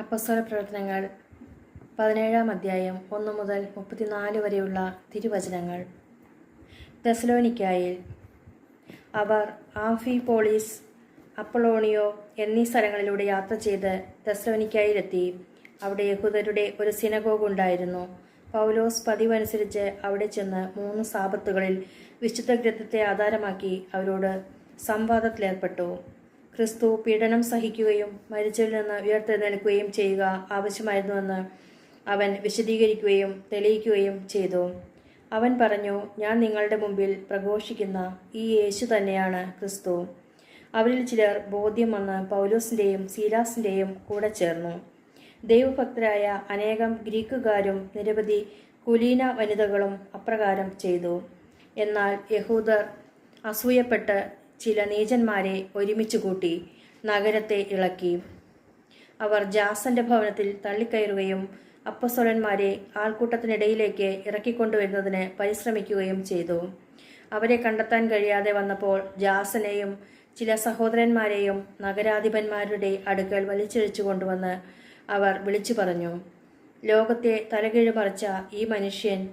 അപ്പസ്വല പ്രവർത്തനങ്ങൾ പതിനേഴാം അധ്യായം ഒന്ന് മുതൽ മുപ്പത്തിനാല് വരെയുള്ള തിരുവചനങ്ങൾ. തെസലോനിക്കായിൽ അവർ ആംഫിപോളിസ് അപ്പളോണിയോ എന്നീ സ്ഥലങ്ങളിലൂടെ യാത്ര ചെയ്ത് തെസലോനിക്കായിലെത്തി അവിടെ യഹൂദരുടെ ഒരു സിനഗോഗ് ഉണ്ടായിരുന്നു. പൗലോസ് പതിവനുസരിച്ച് അവിടെ ചെന്ന് മൂന്ന് സാപത്തുകളിൽ വിശുദ്ധ ഗ്രന്ഥത്തെ ആധാരമാക്കി അവരോട് സംവാദത്തിലേർപ്പെട്ടു. ക്രിസ്തു പീഡനം സഹിക്കുകയും മരിച്ചവരിൽ നിന്ന് ഉയർത്തെഴുന്നേൽക്കുകയും ചെയ്യുക ആവശ്യമായിരുന്നുവെന്ന് അവൻ വിശദീകരിക്കുകയും തെളിയിക്കുകയും ചെയ്തു. അവൻ പറഞ്ഞു ഞാൻ നിങ്ങളുടെ മുമ്പിൽ പ്രഘോഷിക്കുന്ന ഈ യേശു തന്നെയാണ് ക്രിസ്തു. അവരിൽ ചിലർ ബോധ്യം വന്ന് പൗലോസിന്റെയും സീലാസിന്റെയും കൂടെ ചേർന്നു. ദൈവഭക്തരായ അനേകം ഗ്രീക്കുകാരും നിരവധി കുലീന വനിതകളും അപ്രകാരം ചെയ്തു. എന്നാൽ യഹൂദർ അസൂയപ്പെട്ട് ചില നീചന്മാരെ ഒരുമിച്ച് കൂട്ടി നഗരത്തെ ഇളക്കി. അവർ ജാസന്റെ ഭവനത്തിൽ തള്ളിക്കയറുകയും അപ്പസ്വലന്മാരെ ആൾക്കൂട്ടത്തിനിടയിലേക്ക് ഇറക്കിക്കൊണ്ടുവരുന്നതിന് പരിശ്രമിക്കുകയും ചെയ്തു. അവരെ കണ്ടെത്താൻ കഴിയാതെ വന്നപ്പോൾ ജാസനെയും ചില സഹോദരന്മാരെയും നഗരാധിപന്മാരുടെ അടുക്കൽ വലിച്ചിഴച്ചു കൊണ്ടുവന്ന് അവർ വിളിച്ചു പറഞ്ഞു ലോകത്തെ തലകീഴ് പറിച്ച ഈ മനുഷ്യൻ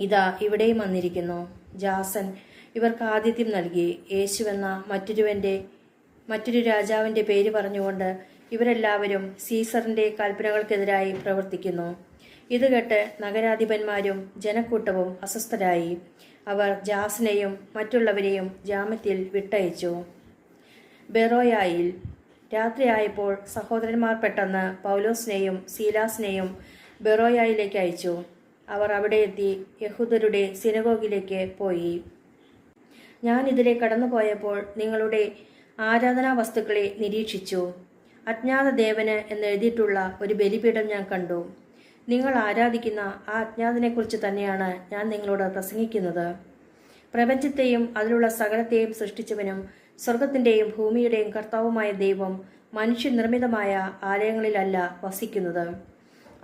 ഇതാ ഇവിടെയും വന്നിരിക്കുന്നു. ജാസൻ ഇവർക്ക് ആതിഥ്യം നൽകി. യേശുവെന്ന മറ്റൊരുവന്റെ മറ്റൊരു രാജാവിന്റെ പേര് പറഞ്ഞുകൊണ്ട് ഇവരെല്ലാവരും സീസറിന്റെ കൽപ്പനകൾക്കെതിരായി പ്രവർത്തിക്കുന്നു. ഇത് കേട്ട് നഗരാധിപന്മാരും ജനക്കൂട്ടവും അസ്വസ്ഥരായി. അവർ ജാസിനെയും മറ്റുള്ളവരെയും ജാമ്യത്തിൽ വിട്ടയച്ചു. ബെറോയായിൽ രാത്രിയായപ്പോൾ സഹോദരന്മാർ പെട്ടെന്ന് പൗലോസിനെയും സീലാസിനെയും ബെറോയായിലേക്ക് അയച്ചു. അവർ അവിടെ എത്തി യഹൂദരുടെ സിനഗോഗിലേക്ക് പോയി. ഞാൻ ഇതിലെ കടന്നുപോയപ്പോൾ നിങ്ങളുടെ ആരാധനാ വസ്തുക്കളെ നിരീക്ഷിച്ചു. അജ്ഞാത ദേവന് എന്നെഴുതിയിട്ടുള്ള ഒരു ബലിപീഠം ഞാൻ കണ്ടു. നിങ്ങൾ ആരാധിക്കുന്ന ആ അജ്ഞാതനെക്കുറിച്ച് തന്നെയാണ് ഞാൻ നിങ്ങളോട് പ്രസംഗിക്കുന്നത്. പ്രപഞ്ചത്തെയും അതിലുള്ള സകലത്തെയും സൃഷ്ടിച്ചവനും സ്വർഗത്തിന്റെയും ഭൂമിയുടെയും കർത്താവുമായ ദൈവം മനുഷ്യനിർമ്മിതമായ ആലയങ്ങളിലല്ല വസിക്കുന്നത്.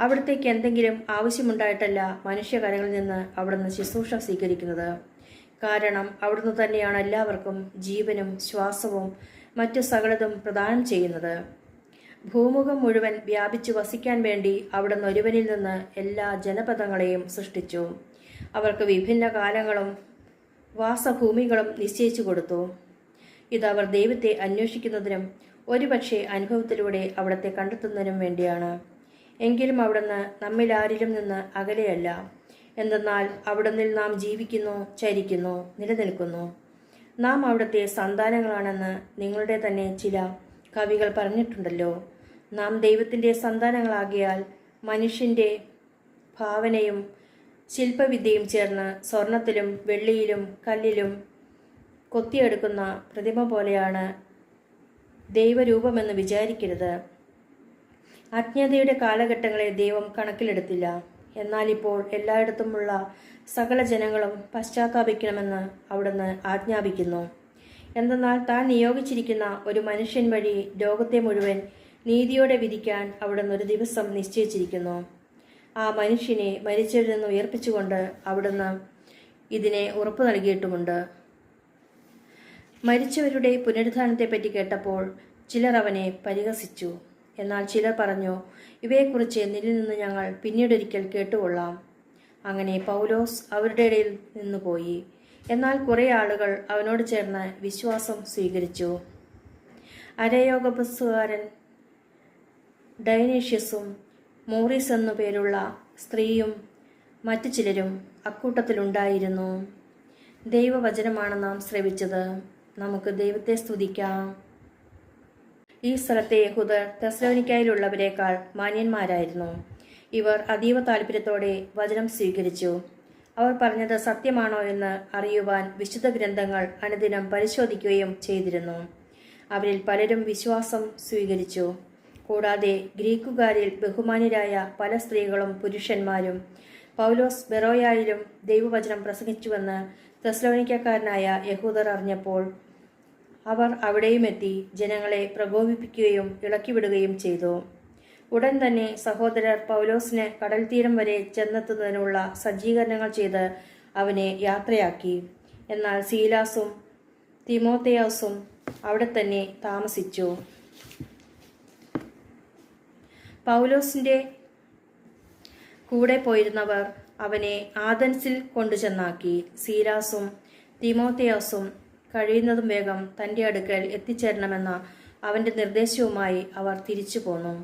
അവിടത്തേക്ക് എന്തെങ്കിലും ആവശ്യമുണ്ടായിട്ടല്ല മനുഷ്യകരങ്ങളിൽ നിന്ന് അവിടുന്ന് ശുശ്രൂഷ സ്വീകരിക്കുന്നത്. കാരണം അവിടുന്ന് തന്നെയാണ് എല്ലാവർക്കും ജീവനും ശ്വാസവും മറ്റു സകലതും പ്രദാനം ചെയ്യുന്നത്. ഭൂമുഖം മുഴുവൻ വ്യാപിച്ചു വസിക്കാൻ വേണ്ടി അവിടുന്ന് ഒരുവനിൽ നിന്ന് എല്ലാ ജനപദങ്ങളെയും സൃഷ്ടിച്ചു. അവർക്ക് വിഭിന്ന കാലങ്ങളും വാസഭൂമികളും നിശ്ചയിച്ചു കൊടുത്തു. ഇത് അവർ ദൈവത്തെ അന്വേഷിക്കുന്നതിനും ഒരുപക്ഷെ അനുഭവത്തിലൂടെ അവിടത്തെ കണ്ടെത്തുന്നതിനും വേണ്ടിയാണ്. എങ്കിലും അവിടുന്ന് നമ്മിലാരിലും നിന്ന് അകലെയല്ല. എന്തെന്നാൽ അവിടുന്നിൽ നാം ജീവിക്കുന്നു ചരിക്കുന്നു നിലനിൽക്കുന്നു. നാം അവിടുത്തെ സന്താനങ്ങളാണെന്ന് നിങ്ങളുടെ തന്നെ ചില കവികൾ പറഞ്ഞിട്ടുണ്ടല്ലോ. നാം ദൈവത്തിന്റെ സന്താനങ്ങളാകിയാൽ മനുഷ്യന്റെ ഭാവനയും ശില്പവിദ്യയും ചേർന്ന് സ്വർണത്തിലും വെള്ളിയിലും കല്ലിലും കൊത്തിയെടുക്കുന്ന പ്രതിമ പോലെയാണ് ദൈവരൂപമെന്ന് വിചാരിക്കരുത്. അജ്ഞതയുടെ കാലഘട്ടങ്ങളെ ദൈവം കണക്കിലെടുത്തില്ല. എന്നാൽ ഇപ്പോൾ എല്ലായിടത്തുമുള്ള സകല ജനങ്ങളും പശ്ചാത്താപിക്കണമെന്ന് അവിടുന്ന് ആജ്ഞാപിക്കുന്നു. എന്തെന്നാൽ താൻ നിയോഗിച്ചിരിക്കുന്ന ഒരു മനുഷ്യൻ വഴി ലോകത്തെ മുഴുവൻ നീതിയോടെ വിധിക്കാൻ അവിടുന്ന് ഒരു ദിവസം നിശ്ചയിച്ചിരിക്കുന്നു. ആ മനുഷ്യനെ മരിച്ചവരിൽ നിന്ന് ഉയർപ്പിച്ചുകൊണ്ട് അവിടുന്ന് ഇതിനെ ഉറപ്പു നൽകിയിട്ടുമുണ്ട്. മരിച്ചവരുടെ പുനരുദ്ധാനത്തെപ്പറ്റി കേട്ടപ്പോൾ ചിലർ അവനെ പരിഹസിച്ചു. എന്നാൽ ചിലർ പറഞ്ഞു ഇവയെക്കുറിച്ച് നിന്നിൽ നിന്ന് ഞങ്ങൾ പിന്നീടൊരിക്കൽ കേട്ടുകൊള്ളാം. അങ്ങനെ പൗലോസ് അവരുടെ ഇടയിൽ നിന്ന് പോയി. എന്നാൽ കുറേ ആളുകൾ അവനോട് ചേർന്ന് വിശ്വാസം സ്വീകരിച്ചു. അരയോഗബസ്സുകാരൻ ഡൈനേഷ്യസും മോറിസ് എന്നു പേരുള്ള സ്ത്രീയും മറ്റു ചിലരും അക്കൂട്ടത്തിലുണ്ടായിരുന്നു ദൈവവചനമാണ് നാം ശ്രവിച്ചത്. നമുക്ക് ദൈവത്തെ സ്തുതിക്കാം. ഈ സ്ഥലത്തെ യഹൂദർ തെസ്ലോനിക്കായിലുള്ളവരെക്കാൾ മാന്യന്മാരായിരുന്നു. ഇവർ അതീവ താല്പര്യത്തോടെ വചനം സ്വീകരിച്ചു. അവർ പറഞ്ഞത് സത്യമാണോ എന്ന് അറിയുവാൻ വിശുദ്ധ ഗ്രന്ഥങ്ങൾ അനുദിനം പരിശോധിക്കുകയും ചെയ്തിരുന്നു. അവരിൽ പലരും വിശ്വാസം സ്വീകരിച്ചു. കൂടാതെ ഗ്രീക്കുകാരിൽ ബഹുമാന്യരായ പല സ്ത്രീകളും പുരുഷന്മാരും പൗലോസ് ബെറോയായിലും ദൈവവചനം പ്രസംഗിച്ചുവെന്ന് തെസ്ലോണിക്കക്കാരനായ യഹൂദർ അറിഞ്ഞപ്പോൾ അവർ അവിടെയും എത്തി ജനങ്ങളെ പ്രകോപിപ്പിക്കുകയും ഇളക്കിവിടുകയും ചെയ്തു. ഉടൻ തന്നെ സഹോദരർ പൗലോസിന് കടൽ തീരം വരെ ചെന്നെത്തുന്നതിനുള്ള സജ്ജീകരണങ്ങൾ ചെയ്ത് അവനെ യാത്രയാക്കി. എന്നാൽ സീലാസും തിമോത്തയാസും അവിടെ തന്നെ താമസിച്ചു. പൗലോസിന്റെ കൂടെ പോയിരുന്നവർ അവനെ ആദൻസിൽ കൊണ്ടുചെന്നാക്കി. സീരാസും തിമോത്തിയാസും കഴിയുന്നതും വേഗം തന്റെ അടുക്കൽ എത്തിച്ചേരണമെന്ന അവന്റെ നിർദ്ദേശവുമായി അവർ തിരിച്ചു പോന്നു.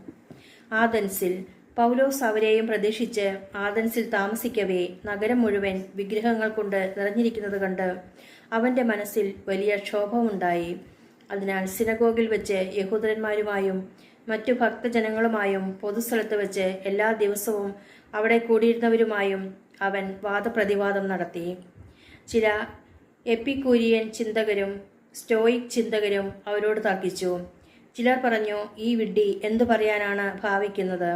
ആദൻസിൽ പൗലോസ് അവരെയും പ്രതീക്ഷിച്ച് ആദൻസിൽ താമസിക്കവേ നഗരം മുഴുവൻ വിഗ്രഹങ്ങൾ കൊണ്ട് നിറഞ്ഞിരിക്കുന്നത് കണ്ട് അവന്റെ മനസ്സിൽ വലിയ ക്ഷോഭമുണ്ടായി. അതിനാൽ സിനഗോഗിൽ വെച്ച് യഹൂദരന്മാരുമായും മറ്റു ഭക്തജനങ്ങളുമായും പൊതുസ്ഥലത്ത് വെച്ച് എല്ലാ ദിവസവും അവിടെ കൂടിയിരുന്നവരുമായും അവൻ വാദപ്രതിവാദം നടത്തി. ചില എപ്പിക്കൂരിയൻ ചിന്തകരും സ്റ്റോയിക് ചിന്തകരും അവരോട് തർക്കിച്ചു. ചിലർ പറഞ്ഞു ഈ വിഡ്ഢി എന്തു പറയാനാണ് ഭാവിക്കുന്നത്?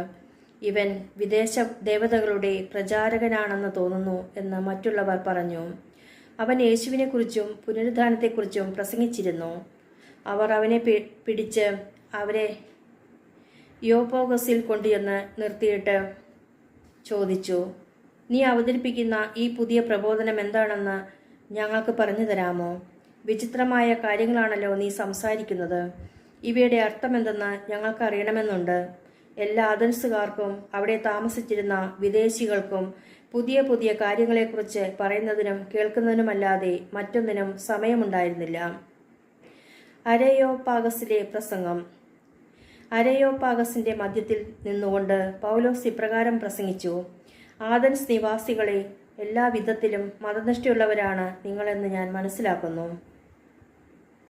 ഇവൻ വിദേശ ദേവതകളുടെ പ്രചാരകനാണെന്ന് തോന്നുന്നു എന്ന് മറ്റുള്ളവർ പറഞ്ഞു. അവൻ യേശുവിനെക്കുറിച്ചും പുനരുദ്ധാനത്തെക്കുറിച്ചും പ്രസംഗിച്ചിരുന്നു. അവർ അവനെ പിടിച്ച് അവരെ യോപോഗസിൽ കൊണ്ടുചെന്ന് നിർത്തിയിട്ട് ചോദിച്ചു നീ അവതരിപ്പിക്കുന്ന ഈ പുതിയ പ്രബോധനം എന്താണെന്ന് ഞങ്ങൾക്ക് പറഞ്ഞു തരാമോ? വിചിത്രമായ കാര്യങ്ങളാണല്ലോ നീ സംസാരിക്കുന്നത്. ഇവയുടെ അർത്ഥമെന്തെന്ന് ഞങ്ങൾക്ക് അറിയണമെന്നുണ്ട്. എല്ലാ അതൻസുകാർക്കും അവിടെ താമസിച്ചിരുന്ന വിദേശികൾക്കും പുതിയ പുതിയ കാര്യങ്ങളെക്കുറിച്ച് പറയുന്നതിനും കേൾക്കുന്നതിനുമല്ലാതെ മറ്റൊന്നിനും സമയമുണ്ടായിരുന്നില്ല. അരയോപാഗസിലെ പ്രസംഗം. അരയോപാഗസിന്റെ മധ്യത്തിൽ നിന്നുകൊണ്ട് പൗലോസ് ഇപ്രകാരം പ്രസംഗിച്ചു. ആദൻസ് നിവാസികളെ എല്ലാ വിധത്തിലും മതനിഷ്ഠയുള്ളവരാണ് നിങ്ങളെന്ന് ഞാൻ മനസ്സിലാക്കുന്നു.